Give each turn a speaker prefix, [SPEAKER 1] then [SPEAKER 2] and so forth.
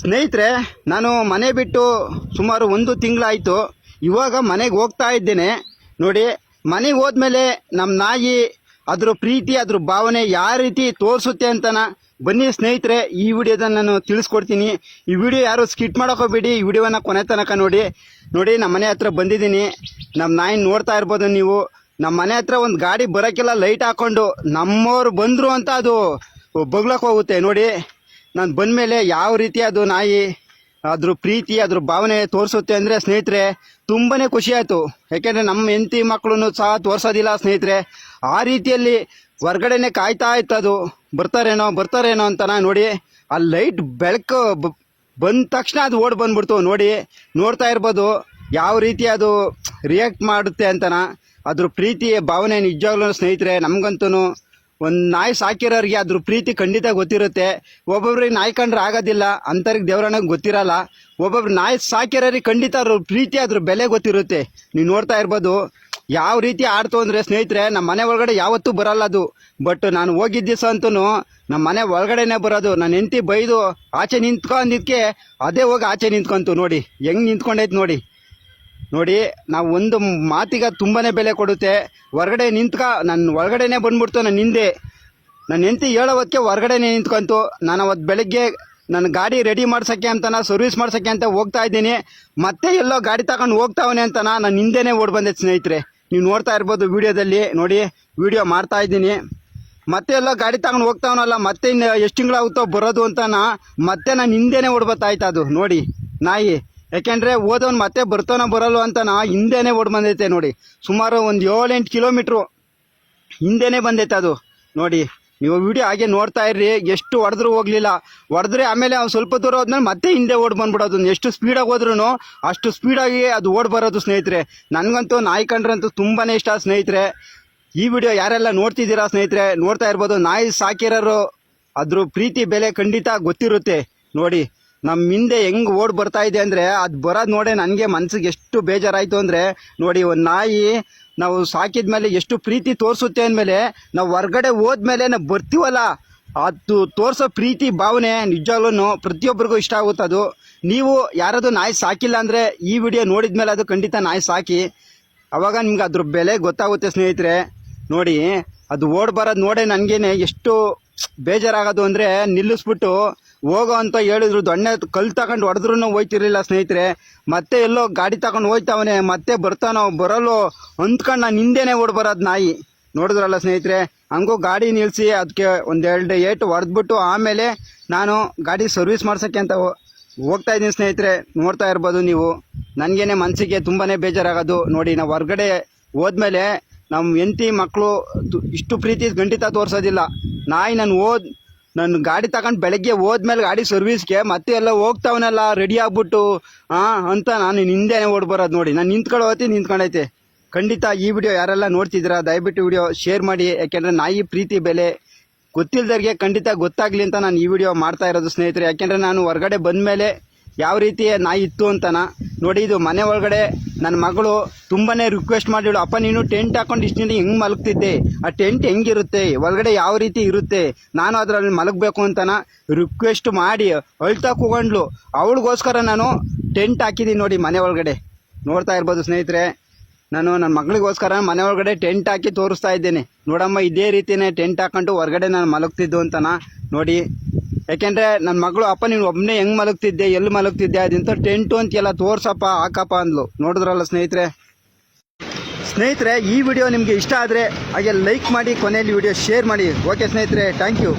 [SPEAKER 1] ಸ್ನೇಹಿತರೆ, ನಾನು ಮನೆ ಬಿಟ್ಟು ಸುಮಾರು ಒಂದು ತಿಂಗಳಾಯಿತು. ಇವಾಗ ಮನೆಗೆ ಹೋಗ್ತಾ ಇದ್ದೇನೆ. ನೋಡಿ, ಮನೆಗೆ ಹೋದ್ಮೇಲೆ ನಮ್ಮ ನಾಯಿ ಅದ್ರ ಪ್ರೀತಿ, ಅದ್ರ ಭಾವನೆ ಯಾವ ರೀತಿ ತೋರಿಸುತ್ತೆ ಅಂತನ ಬನ್ನಿ ಸ್ನೇಹಿತರೆ, ಈ ವಿಡಿಯೋದ ನಾನು ತಿಳಿಸ್ಕೊಡ್ತೀನಿ. ಈ ವಿಡಿಯೋ ಯಾರು ಸ್ಕಿಟ್ ಮಾಡೋಕೋಬೇಡಿ ಈ ವಿಡಿಯೋನ ಕೊನೆ ತನಕ ನೋಡಿ. ನೋಡಿ ನಮ್ಮ ಮನೆ ಹತ್ರ ಬಂದಿದ್ದೀನಿ. ನಮ್ಮ ನಾಯಿ ನೋಡ್ತಾ ಇರ್ಬೋದು ನೀವು. ನಮ್ಮ ಮನೆ ಹತ್ರ ಒಂದು ಗಾಡಿ ಬರೋಕ್ಕೆಲ್ಲ ಲೈಟ್ ಹಾಕೊಂಡು ನಮ್ಮವ್ರು ಬಂದರು ಅಂತ ಅದು ಬಗ್ಲಕ್ಕೆ ಹೋಗುತ್ತೆ. ನೋಡಿ ನಾನು ಬಂದಮೇಲೆ ಯಾವ ರೀತಿ ಅದು ನಾಯಿ, ಅದ್ರ ಪ್ರೀತಿ, ಅದ್ರ ಭಾವನೆ ತೋರಿಸುತ್ತೆ ಅಂದರೆ ಸ್ನೇಹಿತರೆ, ತುಂಬನೇ ಖುಷಿ ಆಯಿತು. ಯಾಕೆಂದರೆ ನಮ್ಮ ಹೆಂಡತಿ ಮಕ್ಕಳನ್ನು ಸಹ ತೋರಿಸೋದಿಲ್ಲ ಸ್ನೇಹಿತರೆ. ಆ ರೀತಿಯಲ್ಲಿ ಹೊರ್ಗಡೆನೆ ಕಾಯ್ತಾ ಇತ್ತು ಅದು ಬರ್ತಾರೇನೋ ಬರ್ತಾರೇನೋ ನಾನು ನೋಡಿ, ಆ ಲೈಟ್ ಬೆಳಕು ಬಂದ ತಕ್ಷಣ ಅದು ಓಡ್ ಬಂದ್ಬಿಡ್ತು. ನೋಡಿ, ನೋಡ್ತಾ ಇರ್ಬೋದು ಯಾವ ರೀತಿ ಅದು ರಿಯಾಕ್ಟ್ ಮಾಡುತ್ತೆ ಅಂತನ ಅದ್ರ ಪ್ರೀತಿಯ ಭಾವನೆ ನಿಜವಾಗ್ಲೂ ಸ್ನೇಹಿತರೆ ನಮಗಂತೂ ಒಂದು ನಾಯಿ ಸಾಕಿರೋರಿಗೆ ಅದ್ರ ಪ್ರೀತಿ ಖಂಡಿತ ಗೊತ್ತಿರುತ್ತೆ. ಒಬ್ಬೊಬ್ರಿಗೆ ನಾಯಿ ಕಂಡ್ರೆ ಆಗೋದಿಲ್ಲ ಅಂಥವ್ರಿಗೆ ದೇವ್ರಣ್ಣಗೆ ಗೊತ್ತಿರಲ್ಲ. ಒಬ್ಬೊಬ್ರು ನಾಯಿ ಸಾಕಿರೋರಿಗೆ ಖಂಡಿತ ಅದ್ರ ಪ್ರೀತಿ, ಅದ್ರ ಬೆಲೆ ಗೊತ್ತಿರುತ್ತೆ. ನೀವು ನೋಡ್ತಾ ಇರ್ಬೋದು, ಯಾವ ರೀತಿ ಆಡ್ತು ಅಂದರೆ ಸ್ನೇಹಿತರೆ ನಮ್ಮ ಮನೆ ಒಳಗಡೆ ಯಾವತ್ತೂ ಬರಲ್ಲ ಅದು. ಬಟ್ ನಾನು ಹೋಗಿದ್ದ ಅಂತೂ ನಮ್ಮ ಮನೆ ಒಳಗಡೆನೆ ಬರೋದು. ನಾನು ಹೆಂಡತಿ ಬೈದು ಆಚೆ ನಿಂತ್ಕೊಂಡಿದ್ಕೆ, ಅದೇ ಹೋಗಿ ಆಚೆ ನಿಂತ್ಕೊಂತು ನೋಡಿ. ಹೆಂಗ್ ನಿಂತ್ಕೊಂಡೈತೆ ನೋಡಿ. ನೋಡಿ, ನಾವು ಒಂದು ಮಾತಿಗೆ ತುಂಬನೇ ಬೆಲೆ ಕೊಡುತ್ತೆ. ಹೊರಗಡೆ ನಿಂತ್ಕ ನನ್ನ ಒಳಗಡೆನೆ ಬಂದ್ಬಿಡ್ತು ನನ್ನ ಹಿಂದೆ. ನನ್ನ ಹೆಂಡತಿ ಹೇಳೋದಕ್ಕೆ ಹೊರಗಡೆನೆ ನಿಂತ್ಕೊಂತು. ನಾನು ಅವತ್ತು ಬೆಳಗ್ಗೆ ನನ್ನ ಗಾಡಿ ರೆಡಿ ಮಾಡ್ಸೋಕ್ಕೆ ಅಂತನ ಸರ್ವಿಸ್ ಮಾಡ್ಸೋಕ್ಕೆ ಅಂತ ಹೋಗ್ತಾ ಇದ್ದೀನಿ. ಮತ್ತೆ ಎಲ್ಲೋ ಗಾಡಿ ತಗೊಂಡು ಹೋಗ್ತಾವನೆ ಅಂತನ ನಾನು ಹಿಂದೆನೇ ಓಡ್ ಬಂದೆ ಸ್ನೇಹಿತರೆ. ನೀವು ನೋಡ್ತಾ ಇರ್ಬೋದು ವೀಡಿಯೋದಲ್ಲಿ. ನೋಡಿ, ವೀಡಿಯೋ ಮಾಡ್ತಾ ಇದ್ದೀನಿ. ಮತ್ತೆ ಎಲ್ಲೋ ಗಾಡಿ ತಗೊಂಡು ಹೋಗ್ತಾವನಲ್ಲ, ಮತ್ತೆ ಇನ್ನು ಎಷ್ಟು ತಿಂಗಳಾಗುತ್ತೋ ಬರೋದು ಅಂತನ ಮತ್ತೆ ನಾನು ಹಿಂದೆನೇ ಓಡ್ಬತ್ತಾಯ್ತು ಅದು. ನೋಡಿ, ನಾಯಿ. ಯಾಕೆಂದ್ರೆ ಓದೋನ್ ಮತ್ತೆ ಬರ್ತಾನೋ ಬರಲ್ಲ ಅಂತ ನಾ ಹಿಂದೆನೇ ಓಡ್ ಬಂದೈತೆ ನೋಡಿ. ಸುಮಾರು ಒಂದು ಏಳೆಂಟು ಕಿಲೋಮೀಟ್ರು ಹಿಂದೆನೇ ಬಂದೈತೆ ಅದು. ನೋಡಿ, ನೀವು ವಿಡಿಯೋ ಹಾಗೆ ನೋಡ್ತಾ ಇರ್ರಿ, ಎಷ್ಟು ಹೊಡೆದ್ರು ಹೋಗ್ಲಿಲ್ಲ. ಹೊಡೆದ್ರೆ ಆಮೇಲೆ ಅವ್ನು ಸ್ವಲ್ಪ ದೂರ ಹೋದ್ಮೇಲೆ ಮತ್ತೆ ಹಿಂದೆ ಓಡ್ ಬಂದ್ಬಿಡೋದು. ಎಷ್ಟು ಸ್ಪೀಡಾಗಿ ಹೋದ್ರೂ ಅಷ್ಟು ಸ್ಪೀಡಾಗಿ ಅದು ಓಡ್ ಬರೋದು ಸ್ನೇಹಿತರೆ. ನನಗಂತೂ ನಾಯಿ ಕಂಡ್ರಂತೂ ತುಂಬಾನೇ ಇಷ್ಟ ಸ್ನೇಹಿತರೆ. ಈ ವಿಡಿಯೋ ಯಾರೆಲ್ಲ ನೋಡ್ತಿದ್ದೀರಾ ಸ್ನೇಹಿತರೆ, ನೋಡ್ತಾ ಇರ್ಬೋದು. ನಾಯಿ ಸಾಕಿರೋರು ಅದ್ರ ಪ್ರೀತಿ, ಬೆಲೆ ಖಂಡಿತ ಗೊತ್ತಿರುತ್ತೆ. ನೋಡಿ ನಮ್ಮ ಹಿಂದೆ ಹೆಂಗ್ ಓಡ್ ಬರ್ತಾ ಇದೆ ಅಂದ್ರೆ ಅದು ಬರೋದು ನೋಡೇ ನನಗೆ ಮನ್ಸಿಗೆ ಎಷ್ಟು ಬೇಜಾರಾಯ್ತು ಅಂದ್ರೆ, ನೋಡಿ ಒಂದು ನಾಯಿ ನಾವು ಸಾಕಿದ ಮೇಲೆ ಎಷ್ಟು ಪ್ರೀತಿ ತೋರಿಸುತ್ತೆ ಅಂದ್ಮೇಲೆ, ನಾವು ಹೊರ್ಗಡೆ ಹೋದ್ಮೇಲೆ ನಾವು ಬರ್ತೀವಲ್ಲ, ಅದು ತೋರಿಸೋ ಪ್ರೀತಿ, ಭಾವನೆ ನಿಜವಾಗ್ಲೂ ಪ್ರತಿಯೊಬ್ಬರಿಗೂ ಇಷ್ಟ ಆಗುತ್ತೆ ಅದು. ನೀವು ಯಾರಾದ್ರು ನಾಯಿ ಸಾಕಿಲ್ಲ ಅಂದ್ರೆ ಈ ವಿಡಿಯೋ ನೋಡಿದ್ಮೇಲೆ ಅದು ಖಂಡಿತ ನಾಯಿ ಸಾಕಿ. ಅವಾಗ ನಿಮ್ಗೆ ಅದ್ರ ಬೆಲೆ ಗೊತ್ತಾಗುತ್ತೆ ಸ್ನೇಹಿತರೆ. ನೋಡಿ, ಅದು ಓಡ್ ಬರೋದು ನೋಡೇ ನನಗೇನೆ ಎಷ್ಟು ಬೇಜಾರಾಗೋದು ಅಂದರೆ ನಿಲ್ಲಿಸ್ಬಿಟ್ಟು ಹೋಗೋ ಅಂತ ಹೇಳಿದ್ರು, ದೊಣ್ಣೆ ಕಲ್ ತಗೊಂಡು ಹೊಡೆದ್ರು ಹೋಯ್ತಿರ್ಲಿಲ್ಲ ಸ್ನೇಹಿತರೆ. ಮತ್ತೆ ಎಲ್ಲೋ ಗಾಡಿ ತಗೊಂಡು ಹೋಯ್ತಾವನೆ, ಮತ್ತೆ ಬರ್ತಾನೋ, ಬರಲ್ಲೋ ಅಂದ್ಕೊಂಡು ನಾನು ಹಿಂದೆನೇ ಓಡ್ ನಾಯಿ. ನೋಡಿದ್ರಲ್ಲ ಸ್ನೇಹಿತರೆ, ಹಂಗೂ ಗಾಡಿ ನಿಲ್ಲಿಸಿ ಅದಕ್ಕೆ ಒಂದೆರಡು ಏಟು ಹೊಡೆದ್ಬಿಟ್ಟು ಆಮೇಲೆ ನಾನು ಗಾಡಿ ಸರ್ವಿಸ್ ಮಾಡ್ಸೋಕ್ಕೆ ಅಂತ ಹೋಗ್ತಾ ಇದ್ದೀನಿ ಸ್ನೇಹಿತರೆ. ನೋಡ್ತಾ ಇರ್ಬೋದು ನೀವು. ನನಗೇನೆ ಮನಸ್ಸಿಗೆ ತುಂಬಾ ಬೇಜಾರಾಗೋದು. ನೋಡಿ, ನಾವು ಹೊರಗಡೆ ಹೋದ್ಮೇಲೆ ನಮ್ಮ ಹೆಂಡತಿ ಮಕ್ಕಳು ಇಷ್ಟು ಪ್ರೀತಿ ಖಂಡಿತ ತೋರಿಸೋದಿಲ್ಲ. ನಾಯಿ ನಾನು ಓದ್ ನಾನು ಗಾಡಿ ತಗೊಂಡು ಬೆಳಗ್ಗೆ ಹೋದ್ಮೇಲೆ ಗಾಡಿ ಸರ್ವಿಸ್ಗೆ ಮತ್ತೆ ಎಲ್ಲ ಹೋಗ್ತಾವನೆಲ್ಲ ರೆಡಿ ಆಗ್ಬಿಟ್ಟು ಹಾಂ ಅಂತ ನಾನು ಹಿಂದೆನೇ ಓಡ್ ಬರೋದು ನೋಡಿ. ನಾನು ನಿಂತ್ಕೊಳ್ಳೋ ಹೋಗ್ತೀನಿ ನಿಂತ್ಕೊಂಡೈತೆ. ಖಂಡಿತ ಈ ವಿಡಿಯೋ ಯಾರೆಲ್ಲ ನೋಡ್ತಿದ್ದೀರಾ, ದಯವಿಟ್ಟು ವಿಡಿಯೋ ಶೇರ್ ಮಾಡಿ. ಯಾಕೆಂದ್ರೆ ನಾಯಿ ಪ್ರೀತಿ ಬೆಲೆ. ಗೊತ್ತಿಲ್ದವ್ರಿಗೆ ಖಂಡಿತ ಗೊತ್ತಾಗ್ಲಿ ಅಂತ ನಾನು ಈ ವಿಡಿಯೋ ಮಾಡ್ತಾ ಇರೋದು ಸ್ನೇಹಿತರೆ. ಯಾಕೆಂದ್ರೆ ನಾನು ಹೊರಗಡೆ ಬಂದಮೇಲೆ ಯಾವ ರೀತಿ ನಾಯಿ ಇತ್ತು ಅಂತನ ನೋಡಿ, ಇದು ಮನೆ ಒಳಗಡೆ ನನ್ನ ಮಗಳು ತುಂಬಾನೇ ರಿಕ್ವೆಸ್ಟ್ ಮಾಡಿಳು ಅಪ್ಪ, ನೀನು ಟೆಂಟ್ ಹಾಕೊಂಡು ಇಷ್ಟು ದಿನ ಹೆಂಗ್ ಮಲಗ್ತಿದ್ದೆ? ಆ ಟೆಂಟ್ ಹೆಂಗಿರುತ್ತೆ? ಒಳಗಡೆ ಯಾವ ರೀತಿ ಇರುತ್ತೆ? ನಾನು ಅದರಲ್ಲಿ ಮಲಗಬೇಕು ಅಂತನ ರಿಕ್ವೆಸ್ಟ್ ಮಾಡಿ ಅಳ್ತಾ ಕೂಗೊಂಡ್ಲು ಅವಳಿಗೋಸ್ಕರ ನಾನು ಟೆಂಟ್ ಹಾಕಿದ್ದೀನಿ ನೋಡಿ ಮನೆ ಒಳಗಡೆ. ನೋಡ್ತಾ ಇರ್ಬೋದು ಸ್ನೇಹಿತರೆ, ನಾನು ನನ್ನ ಮಗಳಿಗೋಸ್ಕರ ಮನೆ ಒಳಗಡೆ ಟೆಂಟ್ ಹಾಕಿ ತೋರಿಸ್ತಾ ಇದ್ದೇನೆ. ನೋಡಮ್ಮ, ಇದೇ ರೀತಿನೇ ಟೆಂಟ್ ಹಾಕೊಂಡು ಹೊರಗಡೆ ನಾನು ಮಲಗ್ತಿದ್ದು ಅಂತನ ನೋಡಿ. ಯಾಕೆಂದ್ರೆ ನನ್ನ ಮಗಳು, ಅಪ್ಪ, ನೀನು ಒಬ್ಬನೇ ಹೆಂಗ್ ಮಲಗ್ತಿದ್ದೆ, ಎಲ್ಲಿ ಮಲಗ್ತಿದ್ದೆ ಅದಿಂತ ಟೆಂಟು ಅಂತೆಲ್ಲ ತೋರ್ಸಪ್ಪ, ಹಾಕಪ್ಪ ಅಂದ್ಲು. ನೋಡಿದ್ರಲ್ಲ ಸ್ನೇಹಿತರೆ? ಸ್ನೇಹಿತರೆ, ಈ ವಿಡಿಯೋ ನಿಮಗೆ ಇಷ್ಟ ಆದರೆ ಹಾಗೆ ಲೈಕ್ ಮಾಡಿ, ಕೊನೆಯಲ್ಲಿ ವಿಡಿಯೋ ಶೇರ್ ಮಾಡಿ. ಓಕೆ ಸ್ನೇಹಿತರೆ ಥ್ಯಾಂಕ್ ಯು